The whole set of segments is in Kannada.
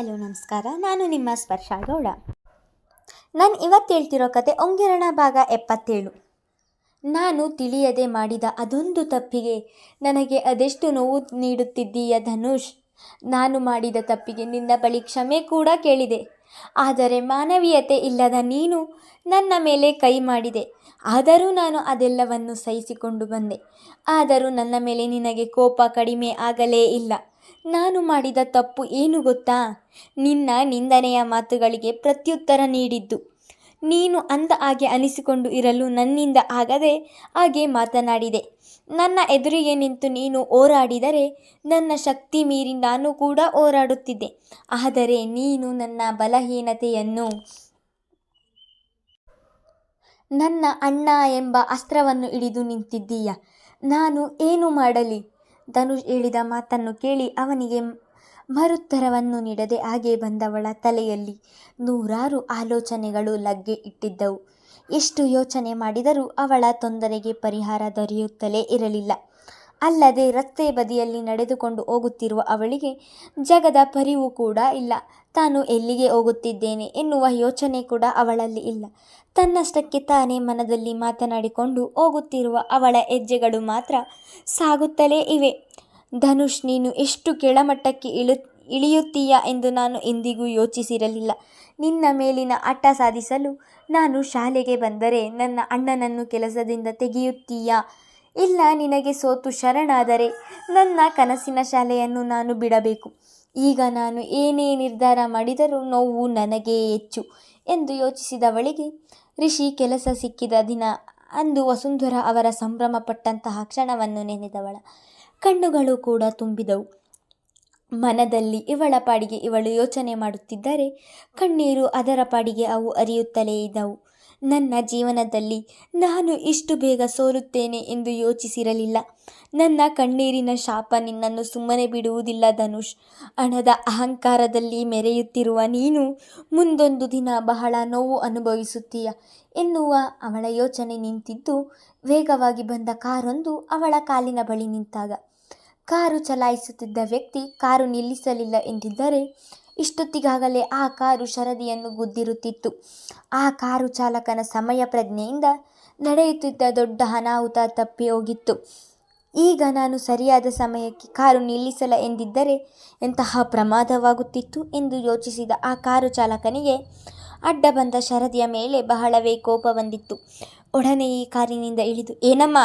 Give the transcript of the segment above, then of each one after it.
ಹಲೋ, ನಮಸ್ಕಾರ. ನಾನು ನಿಮ್ಮ ಸ್ಪರ್ಶ ಗೌಡ. ನಾನು ಇವತ್ತು ಹೇಳ್ತಿರೋ ಕತೆ ಒಂಗಿರಣ ಭಾಗ ಎಪ್ಪತ್ತೇಳು. ನಾನು ತಿಳಿಯದೆ ಮಾಡಿದ ಅದೊಂದು ತಪ್ಪಿಗೆ ನನಗೆ ಅದೆಷ್ಟು ನೋವು ನೀಡುತ್ತಿದ್ದೀಯ ಧನುಷ್? ನಾನು ಮಾಡಿದ ತಪ್ಪಿಗೆ ನಿನ್ನ ಬಳಿ ಕ್ಷಮೆ ಕೂಡ ಕೇಳಿದೆ. ಆದರೆ ಮಾನವೀಯತೆ ಇಲ್ಲದ ನೀನು ನನ್ನ ಮೇಲೆ ಕೈ ಮಾಡಿದೆ. ಆದರೂ ನಾನು ಅದೆಲ್ಲವನ್ನು ಸಹಿಸಿಕೊಂಡು ಬಂದೆ. ಆದರೂ ನನ್ನ ಮೇಲೆ ನಿನಗೆ ಕೋಪ ಕಡಿಮೆ ಆಗಲೇ ಇಲ್ಲ. ನಾನು ಮಾಡಿದ ತಪ್ಪು ಏನು ಗೊತ್ತಾ? ನಿನ್ನ ನಿಂದನೆಯ ಮಾತುಗಳಿಗೆ ಪ್ರತ್ಯುತ್ತರ ನೀಡಿದ್ದು. ನೀನು ಅಂದ ಹಾಗೆ ಅನಿಸಿಕೊಂಡು ಇರಲು ನನ್ನಿಂದ ಆಗದೆ ಹಾಗೆ ಮಾತನಾಡಿದೆ. ನನ್ನ ಎದುರಿಗೆ ನಿಂತು ನೀನು ಹೋರಾಡಿದರೆ ನನ್ನ ಶಕ್ತಿ ಮೀರಿ ನಾನು ಕೂಡ ಹೋರಾಡುತ್ತಿದ್ದೆ. ಆದರೆ ನೀನು ನನ್ನ ಬಲಹೀನತೆಯನ್ನು ನನ್ನ ಅಣ್ಣ ಎಂಬ ಅಸ್ತ್ರವನ್ನು ಹಿಡಿದು ನಿಂತಿದ್ದೀಯ? ನಾನು ಏನು ಮಾಡಲಿ? ಧನುಷ್ ಹೇಳಿದ ಮಾತನ್ನು ಕೇಳಿ ಅವನಿಗೆ ಮರುತ್ತರವನ್ನು ನೀಡದೆ ಹಾಗೆ ಬಂದವಳ ತಲೆಯಲ್ಲಿ ನೂರಾರು ಆಲೋಚನೆಗಳು ಲಗ್ಗೆ ಇಟ್ಟಿದ್ದವು. ಎಷ್ಟು ಯೋಚನೆ ಮಾಡಿದರೂ ಅವಳ ತೊಂದರೆಗೆ ಪರಿಹಾರ ದೊರೆಯುತ್ತಲೇ ಇರಲಿಲ್ಲ. ಅಲ್ಲದೆ ರಸ್ತೆ ಬದಿಯಲ್ಲಿ ನಡೆದುಕೊಂಡು ಹೋಗುತ್ತಿರುವ ಅವಳಿಗೆ ಜಗದ ಪರಿವು ಕೂಡ ಇಲ್ಲ. ತಾನು ಎಲ್ಲಿಗೆ ಹೋಗುತ್ತಿದ್ದೇನೆ ಎನ್ನುವ ಯೋಚನೆ ಕೂಡ ಅವಳಲ್ಲಿ ಇಲ್ಲ. ತನ್ನಷ್ಟಕ್ಕೆ ತಾನೇ ಮನದಲ್ಲಿ ಮಾತನಾಡಿಕೊಂಡು ಹೋಗುತ್ತಿರುವ ಅವಳ ಹೆಜ್ಜೆಗಳು ಮಾತ್ರ ಸಾಗುತ್ತಲೇ ಇವೆ. ಧನುಷ್, ನೀನು ಎಷ್ಟು ಕೆಳಮಟ್ಟಕ್ಕೆ ಇಳು ಇಳಿಯುತ್ತೀಯ ಎಂದು ನಾನು ಎಂದಿಗೂ ಯೋಚಿಸಿರಲಿಲ್ಲ. ನಿನ್ನ ಮೇಲಿನ ಅಟ್ಟ ಸಾಧಿಸಲು ನಾನು ಶಾಲೆಗೆ ಬಂದರೆ ನನ್ನ ಅಣ್ಣನನ್ನು ಕೆಲಸದಿಂದ ತೆಗೆಯುತ್ತೀಯಾ? ಇಲ್ಲ, ನಿನಗೆ ಸೋತು ಶರಣಾದರೆ ನನ್ನ ಕನಸಿನ ಶಾಲೆಯನ್ನು ನಾನು ಬಿಡಬೇಕು. ಈಗ ನಾನು ಏನೇ ನಿರ್ಧಾರ ಮಾಡಿದರೂ ನೋವು ನನಗೇ ಹೆಚ್ಚು ಎಂದು ಯೋಚಿಸಿದವಳಿಗೆ ಋಷಿ ಕೆಲಸ ಸಿಕ್ಕಿದ ದಿನ ಅಂದು ವಸುಂಧರ ಅವರ ಸಂಭ್ರಮಪಟ್ಟಂತಹ ಕ್ಷಣವನ್ನು ನೆನೆದವಳ. ಕಣ್ಣುಗಳು ಕೂಡ ತುಂಬಿದವು. ಮನದಲ್ಲಿ ಇವಳ ಪಾಡಿಗೆ ಇವಳು ಯೋಚನೆ ಮಾಡುತ್ತಿದ್ದರೆ ಕಣ್ಣೀರು ಅದರ ಪಾಡಿಗೆ ಅವು ಅರಿಯುತ್ತಲೇ ಇದ್ದವು. ನನ್ನ ಜೀವನದಲ್ಲಿ ನಾನು ಇಷ್ಟು ಬೇಗ ಸೋಲುತ್ತೇನೆ ಎಂದು ಯೋಚಿಸಿರಲಿಲ್ಲ. ನನ್ನ ಕಣ್ಣೀರಿನ ಶಾಪ ನಿನ್ನನ್ನು ಸುಮ್ಮನೆ ಬಿಡುವುದಿಲ್ಲ ಧನುಷ್. ಹಣದ ಅಹಂಕಾರದಲ್ಲಿ ಮೆರೆಯುತ್ತಿರುವ ನೀನು ಮುಂದೊಂದು ದಿನ ಬಹಳ ನೋವು ಅನುಭವಿಸುತ್ತೀಯ ಎನ್ನುವ ಅವಳ ಯೋಚನೆ ನಿಂತಿದ್ದು ವೇಗವಾಗಿ ಬಂದ ಕಾರೊಂದು ಅವಳ ಕಾಲಿನ ಬಳಿ ನಿಂತಾಗ. ಕಾರು ಚಲಾಯಿಸುತ್ತಿದ್ದ ವ್ಯಕ್ತಿ ಕಾರು ನಿಲ್ಲಿಸಲಿಲ್ಲ ಎಂದಿದ್ದರೆ ಇಷ್ಟೊತ್ತಿಗಾಗಲೇ ಆ ಕಾರು ಶರದಿಯನ್ನು ಗುದ್ದಿರುತ್ತಿತ್ತು. ಆ ಕಾರು ಚಾಲಕನ ಸಮಯ ಪ್ರಜ್ಞೆಯಿಂದ ನಡೆಯುತ್ತಿದ್ದ ದೊಡ್ಡ ಅನಾಹುತ ತಪ್ಪಿ ಹೋಗಿತ್ತು. ಈಗ ನಾನು ಸರಿಯಾದ ಸಮಯಕ್ಕೆ ಕಾರು ನಿಲ್ಲಿಸಲ ಎಂದಿದ್ದರೆ ಎಂತಹ ಪ್ರಮಾದವಾಗುತ್ತಿತ್ತು ಎಂದು ಯೋಚಿಸಿದ ಆ ಕಾರು ಚಾಲಕನಿಗೆ ಅಡ್ಡ ಬಂದ ಶರದಿಯ ಮೇಲೆ ಬಹಳವೇ ಕೋಪ ಬಂದಿತ್ತು. ಒಡನೆ ಈ ಕಾರಿನಿಂದ ಇಳಿದು, ಏನಮ್ಮ,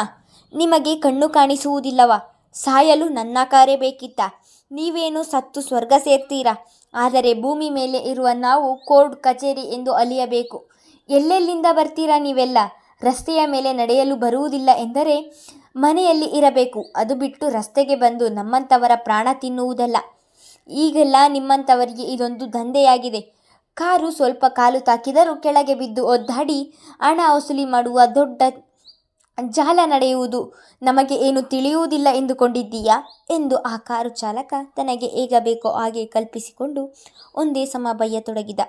ನಿಮಗೆ ಕಣ್ಣು ಕಾಣಿಸುವುದಿಲ್ಲವಾ? ಸಾಯಲು ನನ್ನ ಕಾರೇ ಬೇಕಿತ್ತ. ನೀವೇನು ಸತ್ತು ಸ್ವರ್ಗ ಸೇರ್ತೀರಾ? ಆದರೆ ಭೂಮಿ ಮೇಲೆ ಇರುವ ನಾವು ಕೋರ್ಟ್, ಕಚೇರಿ ಎಂದು ಅಲಿಯಬೇಕು. ಎಲ್ಲೆಲ್ಲಿಂದ ಬರ್ತೀರಾ ನೀವೆಲ್ಲ? ರಸ್ತೆಯ ಮೇಲೆ ನಡೆಯಲು ಬರುವುದಿಲ್ಲ ಎಂದರೆ ಮನೆಯಲ್ಲಿ ಇರಬೇಕು. ಅದು ಬಿಟ್ಟು ರಸ್ತೆಗೆ ಬಂದು ನಮ್ಮಂಥವರ ಪ್ರಾಣ ತಿನ್ನುವುದಲ್ಲ. ಈಗೆಲ್ಲ ನಿಮ್ಮಂಥವರಿಗೆ ಇದೊಂದು ದಂಧೆಯಾಗಿದೆ. ಕಾರು ಸ್ವಲ್ಪ ಕಾಲು ತಾಕಿದರೂ ಕೆಳಗೆ ಬಿದ್ದು ಒದ್ದಾಡಿ ಹಣ ವಸೂಲಿ ಮಾಡುವ ದೊಡ್ಡ ಜಾಲ ನಡೆಯುವುದು. ನಮಗೆ ಏನು ತಿಳಿಯುವುದಿಲ್ಲ ಎಂದುಕೊಂಡಿದ್ದೀಯಾ? ಎಂದು ಆ ಕಾರು ಚಾಲಕ ತನಗೆ ಹೇಗ ಬೇಕೋ ಹಾಗೆ ಕಲ್ಪಿಸಿಕೊಂಡು ಒಂದೇ ಸಮ ಬಯ್ಯತೊಡಗಿದ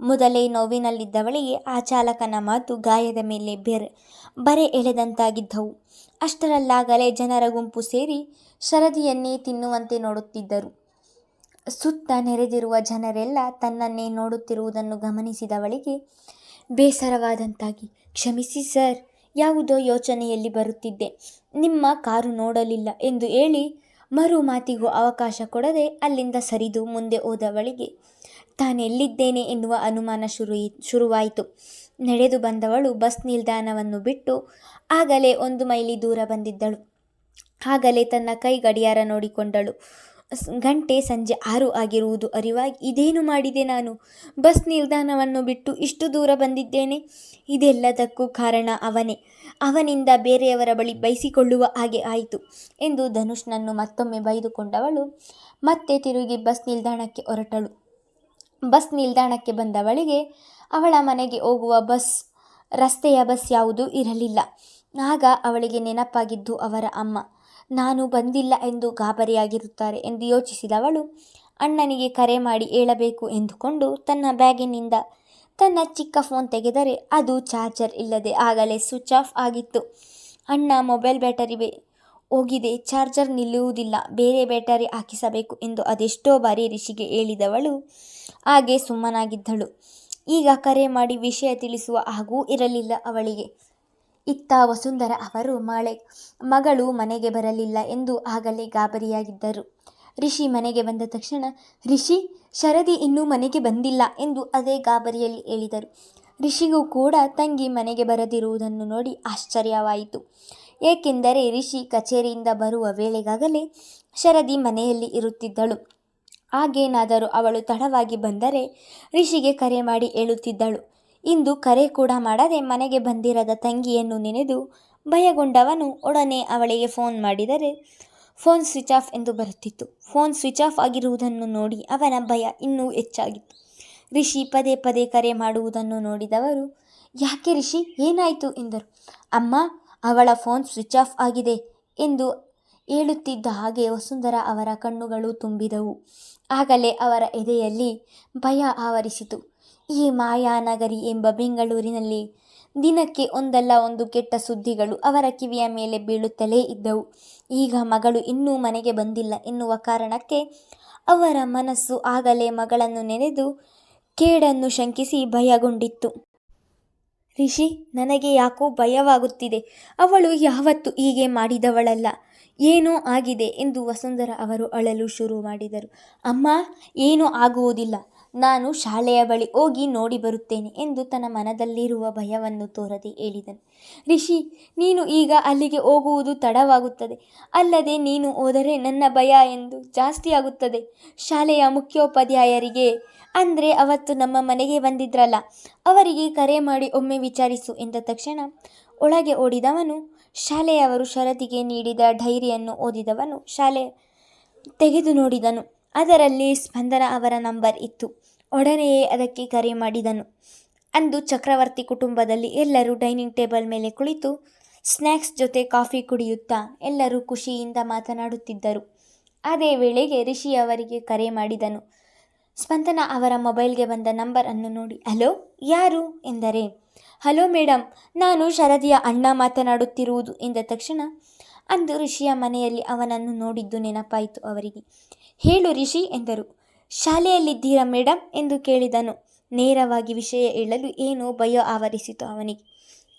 ಮೊದಲೇ ನೋವಿನಲ್ಲಿದ್ದವಳಿಗೆ ಆ ಚಾಲಕನ ಮಾತು ಗಾಯದ ಮೇಲೆ ಬೆರೆ, ಬರೆ ಎಳೆದಂತಾಗಿದ್ದವು. ಅಷ್ಟರಲ್ಲಾಗಲೇ ಜನರ ಗುಂಪು ಸೇರಿ ಶರದಿಯನ್ನೇ ತಿನ್ನುವಂತೆ ನೋಡುತ್ತಿದ್ದರು. ಸುತ್ತ ನೆರೆದಿರುವ ಜನರೆಲ್ಲ ತನ್ನನ್ನೇ ನೋಡುತ್ತಿರುವುದನ್ನು ಗಮನಿಸಿದವಳಿಗೆ ಬೇಸರವಾದಂತಾಗಿ, ಕ್ಷಮಿಸಿ ಸರ್ ಯಾವುದೋ ಯೋಚನೆಯಲ್ಲಿ ಬರುತ್ತಿದ್ದೆ. ನಿಮ್ಮ ಕಾರು ನೋಡಲಿಲ್ಲ ಎಂದು ಹೇಳಿ ಮರು ಮಾತಿಗೂ ಅವಕಾಶ ಕೊಡದೆ ಅಲ್ಲಿಂದ ಸರಿದು ಮುಂದೆ ಹೋದವಳಿಗೆ ತಾನೆಲ್ಲಿದ್ದೇನೆ ಎನ್ನುವ ಅನುಮಾನ ಶುರು ಶುರುವಾಯಿತು. ನಡೆದು ಬಂದವಳು ಬಸ್ ನಿಲ್ದಾಣವನ್ನು ಬಿಟ್ಟು ಆಗಲೇ ಒಂದು ಮೈಲಿ ದೂರ ಬಂದಿದ್ದಳು. ಆಗಲೇ ತನ್ನ ಕೈ ಗಡಿಯಾರ ನೋಡಿಕೊಂಡಳು. ಗಂಟೆ ಸಂಜೆ ಆರು ಆಗಿರುವುದು ಅರಿವಾಗಿ, ಇದೇನು ಮಾಡಿದೆ ನಾನು? ಬಸ್ ನಿಲ್ದಾಣವನ್ನು ಬಿಟ್ಟು ಇಷ್ಟು ದೂರ ಬಂದಿದ್ದೇನೆ? ಇದೆಲ್ಲದಕ್ಕೂ ಕಾರಣ ಅವನೇ. ಅವನಿಂದ ಬೇರೆಯವರ ಬಳಿ ಬೈಸಿಕೊಳ್ಳುವ ಹಾಗೆ ಆಯಿತು ಎಂದು ಧನುಷ್ನನ್ನು ಮತ್ತೊಮ್ಮೆ ಬೈದುಕೊಂಡವಳು ಮತ್ತೆ ತಿರುಗಿ ಬಸ್ ನಿಲ್ದಾಣಕ್ಕೆ ಹೊರಟಳು. ಬಸ್ ನಿಲ್ದಾಣಕ್ಕೆ ಬಂದವಳಿಗೆ ಅವಳ ಮನೆಗೆ ಹೋಗುವ ಬಸ್, ರಸ್ತೆಯ ಬಸ್ ಯಾವುದೂ ಇರಲಿಲ್ಲ. ಆಗ ಅವಳಿಗೆ ನೆನಪಾಗಿದ್ದು ಅವರ ಅಮ್ಮ. ನಾನು ಬಂದಿಲ್ಲ ಎಂದು ಗಾಬರಿಯಾಗಿರುತ್ತಾರೆ ಎಂದು ಯೋಚಿಸಿದವಳು, ಅಣ್ಣನಿಗೆ ಕರೆ ಮಾಡಿ ಹೇಳಬೇಕು ಎಂದುಕೊಂಡು ತನ್ನ ಬ್ಯಾಗಿನಿಂದ ತನ್ನ ಚಿಕ್ಕ ಫೋನ್ ತೆಗೆದರೆ ಅದು ಚಾರ್ಜರ್ ಇಲ್ಲದೆ ಆಗಲೇ ಸ್ವಿಚ್ ಆಫ್ ಆಗಿತ್ತು. ಅಣ್ಣ, ಮೊಬೈಲ್ ಬ್ಯಾಟರಿ ಹೋಗಿದೆ, ಚಾರ್ಜರ್ ನಿಲ್ಲುವುದಿಲ್ಲ, ಬೇರೆ ಬ್ಯಾಟರಿ ಹಾಕಿಸಬೇಕು ಎಂದು ಅದೆಷ್ಟೋ ಬಾರಿ ರಿಷಿಗೆ ಹೇಳಿದವಳು ಹಾಗೆ ಸುಮ್ಮನಾಗಿದ್ದಳು. ಈಗ ಕರೆ ಮಾಡಿ ವಿಷಯ ತಿಳಿಸುವ ಹಾಗೂ ಇರಲಿಲ್ಲ ಅವಳಿಗೆ. ಇತ್ತ ವಸುಂಧರ ಅವರು ಮಾಳೆ. ಮಗಳು ಮನೆಗೆ ಬರಲಿಲ್ಲ ಎಂದು ಆಗಲೇ ಗಾಬರಿಯಾಗಿದ್ದರು. ರಿಷಿ ಮನೆಗೆ ಬಂದ ತಕ್ಷಣ, ರಿಷಿ, ಶರದಿ ಇನ್ನೂ ಮನೆಗೆ ಬಂದಿಲ್ಲ ಎಂದು ಅದೇ ಗಾಬರಿಯಲ್ಲಿ ಹೇಳಿದರು. ರಿಷಿಗೂ ಕೂಡ ತಂಗಿ ಮನೆಗೆ ಬರದಿರುವುದನ್ನು ನೋಡಿ ಆಶ್ಚರ್ಯವಾಯಿತು. ಏಕೆಂದರೆ ರಿಷಿ ಕಚೇರಿಯಿಂದ ಬರುವ ವೇಳೆಗಾಗಲೇ ಶರದಿ ಮನೆಯಲ್ಲಿ ಇರುತ್ತಿದ್ದಳು. ಹಾಗೇನಾದರೂ ಅವಳು ತಡವಾಗಿ ಬಂದರೆ ರಿಷಿಗೆ ಕರೆ ಮಾಡಿ ಹೇಳುತ್ತಿದ್ದಳು. ಇಂದು ಕರೆ ಕೂಡ ಮಾಡದೆ ಮನೆಗೆ ಬಂದಿರದ ತಂಗಿಯನ್ನು ನೆನೆದು ಭಯಗೊಂಡವನು ಒಡನೆ ಅವಳಿಗೆ ಫೋನ್ ಮಾಡಿದರೆ, ಫೋನ್ ಸ್ವಿಚ್ ಆಫ್ ಎಂದು ಬರುತ್ತಿತ್ತು. ಫೋನ್ ಸ್ವಿಚ್ ಆಫ್ ಆಗಿರುವುದನ್ನು ನೋಡಿ ಅವನ ಭಯ ಇನ್ನೂ ಹೆಚ್ಚಾಗಿತ್ತು. ರಿಷಿ ಪದೇ ಪದೇ ಕರೆ ಮಾಡುವುದನ್ನು ನೋಡಿದವರು, ಯಾಕೆ ರಿಷಿ, ಏನಾಯಿತು? ಎಂದರು. ಅಮ್ಮ, ಅವಳ ಫೋನ್ ಸ್ವಿಚ್ ಆಫ್ ಆಗಿದೆ ಎಂದು ಹೇಳುತ್ತಿದ್ದ ಹಾಗೆ ವಸುಂಧರ ಅವರ ಕಣ್ಣುಗಳು ತುಂಬಿದವು. ಆಗಲೇ ಅವರ ಎದೆಯಲ್ಲಿ ಭಯ ಆವರಿಸಿತು. ಈ ಮಾಯಾನಗರಿ ಎಂಬ ಬೆಂಗಳೂರಿನಲ್ಲಿ ದಿನಕ್ಕೆ ಒಂದಲ್ಲ ಒಂದು ಕೆಟ್ಟ ಸುದ್ದಿಗಳು ಅವರ ಕಿವಿಯ ಮೇಲೆ ಬೀಳುತ್ತಲೇ ಇದ್ದವು. ಈಗ ಮಗಳು ಇನ್ನೂ ಮನೆಗೆ ಬಂದಿಲ್ಲ ಎನ್ನುವ ಕಾರಣಕ್ಕೆ ಅವರ ಮನಸ್ಸು ಆಗಲೇ ಮಗಳನ್ನು ನೆನೆದು ಕೇಡನ್ನು ಶಂಕಿಸಿ ಭಯಗೊಂಡಿತ್ತು. ರಿಷಿ, ನನಗೆ ಯಾಕೋ ಭಯವಾಗುತ್ತಿದೆ. ಅವಳು ಯಾವತ್ತು ಹೀಗೆ ಮಾಡಿದವಳಲ್ಲ. ಏನೋ ಆಗಿದೆ ಎಂದು ವಸುಂಧರ ಅವರು ಅಳಲು ಶುರು ಮಾಡಿದರು. ಅಮ್ಮ, ಏನೂ ಆಗುವುದಿಲ್ಲ. ನಾನು ಶಾಲೆಯ ಬಳಿ ಹೋಗಿ ನೋಡಿ ಬರುತ್ತೇನೆ ಎಂದು ತನ್ನ ಮನದಲ್ಲಿರುವ ಭಯವನ್ನು ತೋರದೆ ಹೇಳಿದನು. ರಿಷಿ, ನೀನು ಈಗ ಅಲ್ಲಿಗೆ ಹೋಗುವುದು ತಡವಾಗುತ್ತದೆ. ಅಲ್ಲದೆ ನೀನು ಹೋದರೆ ನನ್ನ ಭಯ ಎಂದು ಜಾಸ್ತಿಯಾಗುತ್ತದೆ ಶಾಲೆಯ ಮುಖ್ಯೋಪಾಧ್ಯಾಯರಿಗೆ ಅಂದರೆ ಅವತ್ತು ನಮ್ಮ ಮನೆಗೆ ಬಂದಿದ್ರಲ್ಲ, ಅವರಿಗೆ ಕರೆ ಮಾಡಿ ಒಮ್ಮೆ ವಿಚಾರಿಸು ಎಂದ ತಕ್ಷಣ ಒಳಗೆ ಓಡಿದವನು, ಶಾಲೆಯವರು ಶರದಿಗೆ ನೀಡಿದ ಡೈರಿಯನ್ನು ಓದಿದವನು, ಶಾಲೆ ತೆಗೆದು ನೋಡಿದನು. ಅದರಲ್ಲಿ ಸ್ಪಂದನ ಅವರ ನಂಬರ್ ಇತ್ತು. ಒಡನೆಯೇ ಅದಕ್ಕೆ ಕರೆ ಮಾಡಿದನು. ಅಂದು ಚಕ್ರವರ್ತಿ ಕುಟುಂಬದಲ್ಲಿ ಎಲ್ಲರೂ ಡೈನಿಂಗ್ ಟೇಬಲ್ ಮೇಲೆ ಕುಳಿತು ಸ್ನ್ಯಾಕ್ಸ್ ಜೊತೆ ಕಾಫಿ ಕುಡಿಯುತ್ತಾ ಎಲ್ಲರೂ ಖುಷಿಯಿಂದ ಮಾತನಾಡುತ್ತಿದ್ದರು. ಅದೇ ವೇಳೆಗೆ ರಿಷಿ ಅವರಿಗೆ ಕರೆ ಮಾಡಿದನು. ಸ್ಪಂದನ ಅವರ ಮೊಬೈಲ್ಗೆ ಬಂದ ನಂಬರ್ ಅನ್ನು ನೋಡಿ, ಹಲೋ, ಯಾರು? ಎಂದರೆ, ಹಲೋ ಮೇಡಮ್ ನಾನು ಶರದಿಯ ಅಣ್ಣ ಮಾತನಾಡುತ್ತಿರುವುದು ಎಂದ ತಕ್ಷಣ, ಅಂದು ರಿಷಿಯ ಮನೆಯಲ್ಲಿ ಅವನನ್ನು ನೋಡಿದ್ದು ನೆನಪಾಯಿತು ಅವರಿಗೆ. ಹೇಳು ರಿಷಿ ಎಂದರು. ಶಾಲೆಯಲ್ಲಿದ್ದೀರಾ ಮೇಡಮ್ ಎಂದು ಕೇಳಿದನು. ನೇರವಾಗಿ ವಿಷಯ ಹೇಳಲು ಏನೋ ಭಯ ಆವರಿಸಿತು ಅವನಿಗೆ.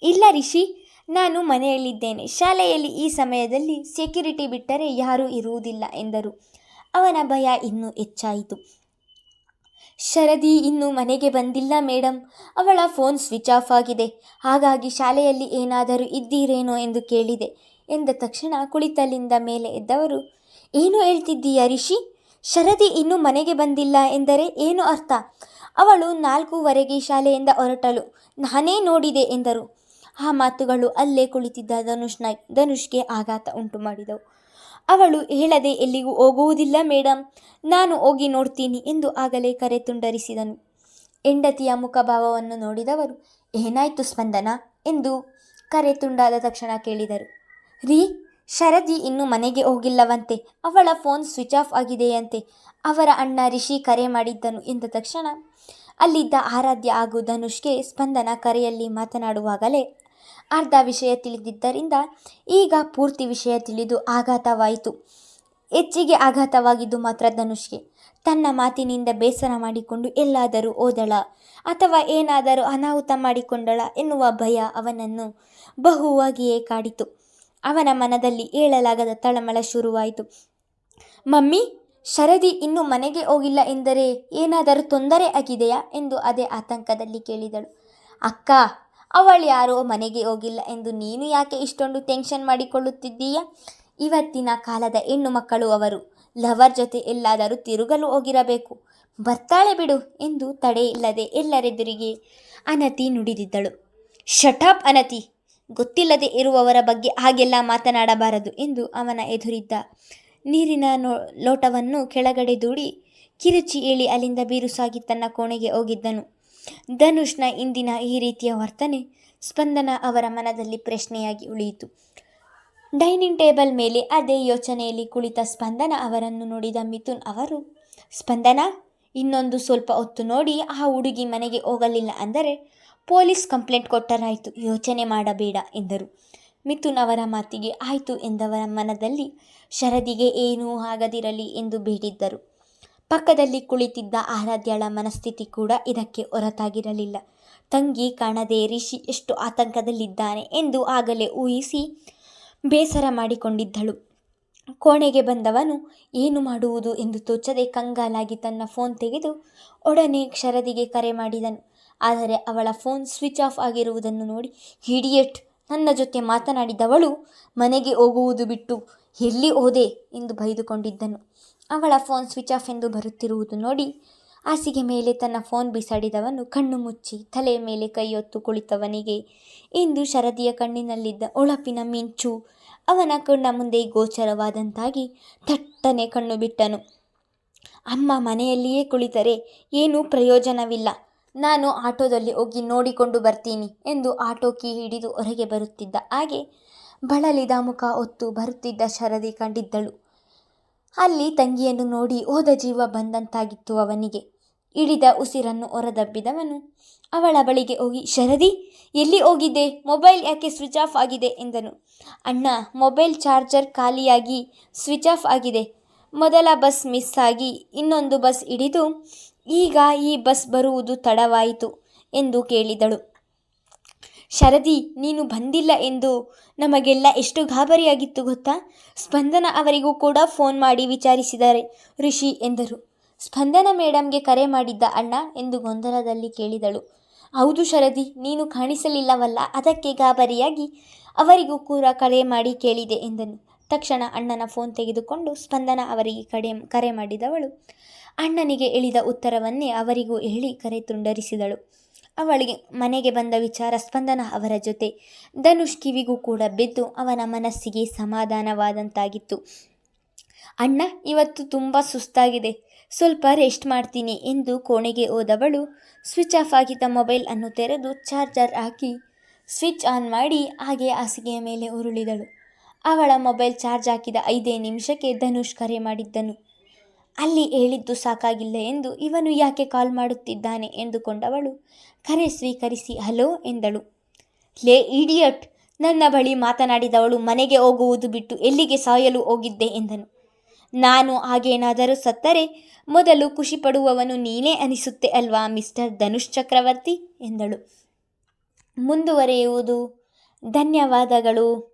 ಇಲ್ಲ ರಿಷಿ, ನಾನು ಮನೆಯಲ್ಲಿದ್ದೇನೆ. ಶಾಲೆಯಲ್ಲಿ ಈ ಸಮಯದಲ್ಲಿ ಸೆಕ್ಯುರಿಟಿ ಬಿಟ್ಟರೆ ಯಾರೂ ಇರುವುದಿಲ್ಲ, ಎಂದರು. ಅವನ ಭಯ ಇನ್ನೂ ಹೆಚ್ಚಾಯಿತು. ಶರದಿ ಇನ್ನೂ ಮನೆಗೆ ಬಂದಿಲ್ಲ ಮೇಡಮ್ ಅವಳ ಫೋನ್ ಸ್ವಿಚ್ ಆಫ್ ಆಗಿದೆ. ಹಾಗಾಗಿ ಶಾಲೆಯಲ್ಲಿ ಏನಾದರೂ ಇದ್ದೀರೇನೋ ಎಂದು ಕೇಳಿದೆ. ಎಂದ ತಕ್ಷಣ ಕುಳಿತಲ್ಲಿಂದ ಮೇಲೆ ಎದ್ದವರು, ಏನು ಹೇಳ್ತಿದ್ದೀಯ ರಿಷಿ? ಶರದಿ ಇನ್ನೂ ಮನೆಗೆ ಬಂದಿಲ್ಲ ಎಂದರೆ ಏನು ಅರ್ಥ? ಅವಳು ನಾಲ್ಕೂವರೆಗೆ ಶಾಲೆಯಿಂದ ಹೊರಟಳು. ನಾನೇ ನೋಡಿದೆ ಎಂದರು. ಆ ಮಾತುಗಳು ಅಲ್ಲೇ ಕುಳಿತಿದ್ದ ಧನುಷ್ನ ಧನುಷ್ಗೆ ಆಘಾತ ಉಂಟು ಮಾಡಿದವು. ಅವಳು ಹೇಳದೆ, ಎಲ್ಲಿಗೂ ಹೋಗುವುದಿಲ್ಲ ಮೇಡಮ್ ನಾನು ಹೋಗಿ ನೋಡ್ತೀನಿ ಎಂದು ಆಗಲೇ ಕರೆ ತುಂಡರಿಸಿದನು. ಹೆಂಡತಿಯ ಮುಖಭಾವವನ್ನು ನೋಡಿದವರು, ಏನಾಯ್ತು ಸ್ಪಂದನ? ಎಂದು ಕರೆ ತುಂಡಾದ ತಕ್ಷಣ ಕೇಳಿದರು. ರೀ ಶರದಿ ಇನ್ನೂ ಮನೆಗೆ ಹೋಗಿಲ್ಲವಂತೆ. ಅವಳ ಫೋನ್ ಸ್ವಿಚ್ ಆಫ್ ಆಗಿದೆಯಂತೆ. ಅವರ ಅಣ್ಣ ರಿಷಿ ಕರೆ ಮಾಡಿದ್ದನು ಎಂದ ತಕ್ಷಣ. ಅಲ್ಲಿದ್ದ ಆರಾಧ್ಯ ಹಾಗೂ ಧನುಷ್ಗೆ ಸ್ಪಂದನ ಕರೆಯಲ್ಲಿ ಮಾತನಾಡುವಾಗಲೇ ಅರ್ಧ ವಿಷಯ ತಿಳಿದಿದ್ದರಿಂದ ಈಗ ಪೂರ್ತಿ ವಿಷಯ ತಿಳಿದು ಆಘಾತವಾಯಿತು. ಹೆಚ್ಚಿಗೆ ಆಘಾತವಾಗಿದ್ದು ಮಾತ್ರ ಧನುಷ್ಗೆ. ತನ್ನ ಮಾತಿನಿಂದ ಬೇಸರ ಮಾಡಿಕೊಂಡು ಎಲ್ಲಾದರೂ ಓದಳ ಅಥವಾ ಏನಾದರೂ ಅನಾಹುತ ಮಾಡಿಕೊಂಡಳ ಎನ್ನುವ ಭಯ ಅವನನ್ನು ಬಹುವಾಗಿಯೇ ಕಾಡಿತು. ಅವನ ಮನದಲ್ಲಿ ಏಳಲಾಗದ ತಳಮಳ ಶುರುವಾಯಿತು. ಮಮ್ಮಿ, ಶರದಿ ಇನ್ನೂ ಮನೆಗೆ ಹೋಗಿಲ್ಲ ಎಂದರೆ ಏನಾದರೂ ತೊಂದರೆ ಆಗಿದೆಯಾ ಎಂದು ಅದೇ ಆತಂಕದಲ್ಲಿ ಕೇಳಿದಳು. ಅಕ್ಕ, ಅವಳು ಯಾರೋ ಮನೆಗೆ ಹೋಗಿಲ್ಲ ಎಂದು ನೀನು ಯಾಕೆ ಇಷ್ಟೊಂದು ಟೆನ್ಷನ್ ಮಾಡಿಕೊಳ್ಳುತ್ತಿದ್ದೀಯ? ಇವತ್ತಿನ ಕಾಲದ ಹೆಣ್ಣು ಮಕ್ಕಳು ಅವರು, ಲವರ್ ಜೊತೆ ಎಲ್ಲಾದರೂ ತಿರುಗಲು ಹೋಗಿರಬೇಕು. ಬರ್ತಾಳೆ ಬಿಡು ಎಂದು ತಡೆಯಿಲ್ಲದೆ ಎಲ್ಲರೆದುರಿಗೆ ಅನತಿ ನುಡಿದಿದ್ದಳು. ಶಟಾಪ್ ಅನತಿ ಗೊತ್ತಿಲ್ಲದೆ ಇರುವವರ ಬಗ್ಗೆ ಹಾಗೆಲ್ಲ ಮಾತನಾಡಬಾರದು ಎಂದು ಅವನ ಎದುರಿದ್ದ ನೀರಿನ ನೋ ಲೋಟವನ್ನು ಕೆಳಗಡೆ ದೂಡಿ ಕಿರುಚಿ ಏಳಿ ಅಲ್ಲಿಂದ ಬೀರುಸಾಗಿ ತನ್ನ ಕೋಣೆಗೆ ಹೋಗಿದ್ದನು. ಧನುಷ್ನ ಇಂದಿನ ಈ ರೀತಿಯ ವರ್ತನೆ ಸ್ಪಂದನ ಅವರ ಮನದಲ್ಲಿ ಪ್ರಶ್ನೆಯಾಗಿ ಉಳಿಯಿತು. ಡೈನಿಂಗ್ ಟೇಬಲ್ ಮೇಲೆ ಅದೇ ಯೋಚನೆಯಲ್ಲಿ ಕುಳಿತ ಸ್ಪಂದನ ಅವರನ್ನು ನೋಡಿದ ಮಿಥುನ್ ಅವರು, ಸ್ಪಂದನ, ಇನ್ನೊಂದು ಸ್ವಲ್ಪ ಹೊತ್ತು ನೋಡಿ, ಆ ಹುಡುಗಿ ಮನೆಗೆ ಹೋಗಲಿಲ್ಲ ಅಂದರೆ ಪೊಲೀಸ್ ಕಂಪ್ಲೇಂಟ್ ಕೊಟ್ಟರಾಯಿತು ಯೋಚನೆ ಮಾಡಬೇಡ ಎಂದರು. ಮಿಥುನ್ ಅವರ ಮಾತಿಗೆ ಆಯಿತು ಎಂದವರ ಮನದಲ್ಲಿ ಶರದಿಗೆ ಏನೂ ಆಗದಿರಲಿ ಎಂದು ಬೇಡಿದ್ದರು. ಪಕ್ಕದಲ್ಲಿ ಕುಳಿತಿದ್ದ ಆರಾಧ್ಯಳ ಮನಸ್ಥಿತಿ ಕೂಡ ಇದಕ್ಕೆ ಹೊರತಾಗಿರಲಿಲ್ಲ. ತಂಗಿ ಕಾಣದೆ ರಿಷಿ ಎಷ್ಟು ಆತಂಕದಲ್ಲಿದ್ದಾನೆ ಎಂದು ಆಗಲೇ ಊಹಿಸಿ ಬೇಸರ ಮಾಡಿಕೊಂಡಿದ್ದಳು. ಕೋಣೆಗೆ ಬಂದವನು ಏನು ಮಾಡುವುದು ಎಂದು ತೋಚದೆ ಕಂಗಾಲಾಗಿ ತನ್ನ ಫೋನ್ ತೆಗೆದು ಒಡನೆ ಶರದಿಗೆ ಕರೆ ಮಾಡಿದನು. ಆದರೆ ಅವಳ ಫೋನ್ ಸ್ವಿಚ್ ಆಫ್ ಆಗಿರುವುದನ್ನು ನೋಡಿ ಹಿಡಿಯಟ್ ನನ್ನ ಜೊತೆ ಮಾತನಾಡಿದವಳು, ಮನೆಗೆ ಹೋಗುವುದು ಬಿಟ್ಟು ಎಲ್ಲಿ ಹೋದೆ? ಎಂದು ಬೈದುಕೊಂಡಿದ್ದನು. ಅವಳ ಫೋನ್ ಸ್ವಿಚ್ ಆಫ್ ಎಂದು ಬರುತ್ತಿರುವುದು ನೋಡಿ ಹಾಸಿಗೆ ಮೇಲೆ ತನ್ನ ಫೋನ್ ಬಿಸಾಡಿದವನು ಕಣ್ಣು ಮುಚ್ಚಿ ತಲೆಯ ಮೇಲೆ ಕೈಯೊತ್ತು ಕುಳಿತವನಿಗೆ, ಇಂದು ಶರದಿಯ ಕಣ್ಣಿನಲ್ಲಿದ್ದ ಒಳಪಿನ ಮಿಂಚು, ಅವನ ಕಣ್ಣ ಮುಂದೆ ಗೋಚರವಾದಂತಾಗಿ ಥಟ್ಟನೆ ಕಣ್ಣು ಬಿಟ್ಟನು. ಅಮ್ಮ ಮನೆಯಲ್ಲಿಯೇ ಕುಳಿತರೆ, ಏನೂ ಪ್ರಯೋಜನವಿಲ್ಲ. ನಾನು ಆಟೋದಲ್ಲಿ ಹೋಗಿ ನೋಡಿಕೊಂಡು ಬರ್ತೀನಿ ಎಂದು ಆಟೋ ಕೀ ಹಿಡಿದು ಹೊರಗೆ ಬರುತ್ತಿದ್ದ ಹಾಗೆ ಬಳಲಿದ ಮುಖ ಹೊತ್ತು ಬರುತ್ತಿದ್ದ ಶರದಿ ಕಂಡಿದ್ದಳು. ಅಲ್ಲಿ ತಂಗಿಯನ್ನು ನೋಡಿ ಹೋದ ಜೀವ ಬಂದಂತಾಗಿತ್ತು ಅವನಿಗೆ. ಇಳಿದ ಉಸಿರನ್ನು ಹೊರದಬ್ಬಿದವನು. ಅವಳ ಬಳಿಗೆ ಹೋಗಿ, ಶರದಿ, ಎಲ್ಲಿ ಹೋಗಿದ್ದೆ? ಮೊಬೈಲ್ ಯಾಕೆ ಸ್ವಿಚ್ ಆಫ್ ಆಗಿದೆ? ಎಂದನು. ಅಣ್ಣ, ಮೊಬೈಲ್ ಚಾರ್ಜರ್ ಖಾಲಿಯಾಗಿ ಸ್ವಿಚ್ ಆಫ್ ಆಗಿದೆ. ಮೊದಲ ಬಸ್ ಮಿಸ್ ಆಗಿ ಇನ್ನೊಂದು ಬಸ್ ಹಿಡಿದು ಈಗ ಈ ಬಸ್ ಬರುವುದು ತಡವಾಯಿತು ಎಂದು ಕೇಳಿದಳು. ಶರದಿ, ನೀನು ಬಂದಿಲ್ಲ ಎಂದು ನಮಗೆಲ್ಲ ಎಷ್ಟು ಗಾಬರಿಯಾಗಿತ್ತು ಗೊತ್ತಾ? ಸ್ಪಂದನ ಅವರಿಗೂ ಕೂಡ ಫೋನ್ ಮಾಡಿ ವಿಚಾರಿಸಿದ್ದಾರೆ, ಋಷಿ ಎಂದರು. ಸ್ಪಂದನ ಮೇಡಮ್ಗೆ ಕರೆ ಮಾಡಿದ್ದ ಅಣ್ಣ ಎಂದು ಗೊಂದಲದಲ್ಲಿ ಕೇಳಿದಳು. ಹೌದು ಶರದಿ, ನೀನು ಕಾಣಿಸಲಿಲ್ಲವಲ್ಲ, ಅದಕ್ಕೆ ಗಾಬರಿಯಾಗಿ ಅವರಿಗೂ ಕೂಡ ಕರೆ ಮಾಡಿ ಕೇಳಿದೆ, ಎಂದನು. ತಕ್ಷಣ ಅಣ್ಣನ ಫೋನ್ ತೆಗೆದುಕೊಂಡು ಸ್ಪಂದನ ಅವರಿಗೆ ಕಡೆ, ಕರೆ ಮಾಡಿದವಳು. ಅಣ್ಣನಿಗೆ ಇಳಿದ ಉತ್ತರವನ್ನೇ ಅವರಿಗೂ ಹೇಳಿ ಕರೆ ತುಂಡರಿಸಿದಳು. ಅವಳಿಗೆ ಮನೆಗೆ ಬಂದ ವಿಚಾರ ಸ್ಪಂದನ ಅವರ ಜೊತೆ. ಧನುಷ್ ಕಿವಿಗೂ ಕೂಡ ಬಿದ್ದು ಅವನ ಮನಸ್ಸಿಗೆ ಸಮಾಧಾನವಾದಂತಾಗಿತ್ತು. ಅಣ್ಣ, ಇವತ್ತು ತುಂಬ ಸುಸ್ತಾಗಿದೆ. ಸ್ವಲ್ಪ ರೆಸ್ಟ್ ಮಾಡ್ತೀನಿ ಎಂದು ಕೋಣೆಗೆ ಹೋದವಳು ಸ್ವಿಚ್ ಆಫ್ ಆಗಿದ್ದ ಮೊಬೈಲ್ ಅನ್ನು ತೆರೆದು ಚಾರ್ಜರ್ ಹಾಕಿ ಸ್ವಿಚ್ ಆನ್ ಮಾಡಿ ಹಾಗೆ ಹಾಸಿಗೆಯ ಮೇಲೆ ಉರುಳಿದಳು. ಅವಳ ಮೊಬೈಲ್ ಚಾರ್ಜ್ ಹಾಕಿದ ಐದೇ ನಿಮಿಷಕ್ಕೆ ಧನುಷ್ ಕರೆ ಮಾಡಿದ್ದನು. ಅಲ್ಲಿ ಹೇಳಿದ್ದು ಸಾಕಾಗಿಲ್ಲ ಎಂದು ಇವನು ಯಾಕೆ ಕಾಲ್ ಮಾಡುತ್ತಿದ್ದಾನೆ ಎಂದುಕೊಂಡವಳು ಕರೆ ಸ್ವೀಕರಿಸಿ ಹಲೋ ಎಂದಳು. ಲೇ ಇಡಿಯಟ್, ನನ್ನ ಬಳಿ ಮಾತನಾಡಿದವಳು ಮನೆಗೆ ಹೋಗುವುದು ಬಿಟ್ಟು ಎಲ್ಲಿಗೆ ಸಾಯಲು ಹೋಗಿದ್ದೆ ಎಂದನು. ನಾನು ಹಾಗೇನಾದರೂ ಸತ್ತರೆ ಮೊದಲು ಖುಷಿ ಪಡುವವನು ನೀನೇ ಅನಿಸುತ್ತೆ ಅಲ್ವಾ ಮಿಸ್ಟರ್ ಧನುಷ್ ಚಕ್ರವರ್ತಿ? ಎಂದಳು. ಮುಂದುವರೆಯುವುದು. ಧನ್ಯವಾದಗಳು.